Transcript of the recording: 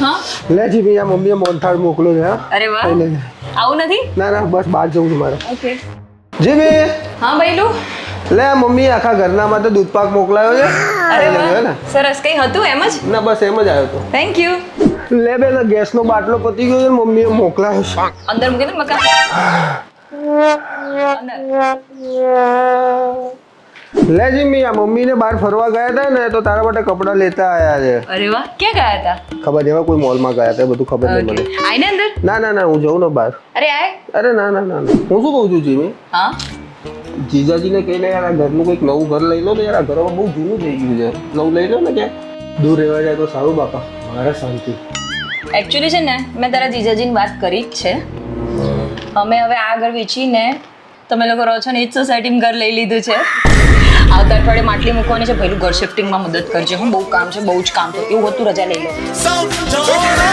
હા? લે જીમી આ મમ્મીએ મોનથાળ મોકલ્યો છે અરે વાહ. આવું નથી? ના ના બસ બહાર જવું છું મારે. ઓકે. જીમી હા ભૈલું લે મમ્મી આખા ઘરના માટે દૂધ પાક મોકલાયો છે. અરે ને વાહ. સરસ. કઈ હતું એમ જ? ના બસ એમ જ આવ્યો હતો. થેન્ક યુ લે બે ગેસનો બાટલો પતી ગયો છે ને મમ્મીએ મોકલાયો છે. અંદર મૂકી દે મકા અંદર. લે જીમી આ મમ્મીને બહાર ફરવા ગયા હતા ને તો તારા માટે કપડાં લેતા આવ્યા છે. અરે વાહ ક્યાં ગયા હતા? ખબર એવા કોઈ મોલમાં ગયા હતા બધું ખબર નહીં મને. આઈને અંદર? ના ના ના હું જઉં ને બહાર. અરે આય. અરે ના ના ના ના. હું શું કહું છું જીમી? હા? જીજાજીને કહીને યાર આ ઘરનું કંઈક નવું ઘર લઈ લો ને યાર આ ઘરમાં બહુ જૂનું થઈ ગયું છે. નવું લઈ લો ને ક્યાંક. દૂર રહેવા જાય તો સારું બાપા. મારે શાંતિ. એકચ્યુઅલી છે ને મેં તારા જીજાજીની વાત કરી જ છે. અમે હવે આ ઘર વેચીને તમે લોકો રહો છો ને એ જ સોસાયટીમાં ઘર લઈ લીધું છે. આવતા અઠવાડિયે માટલી મૂકવાની છે, પહેલું ઘર શિફ્ટિંગમાં મદદ કરજે. હું બહુ કામ છે, બહુ જ કામ છે. એવું હતું, રજા લઈ લો.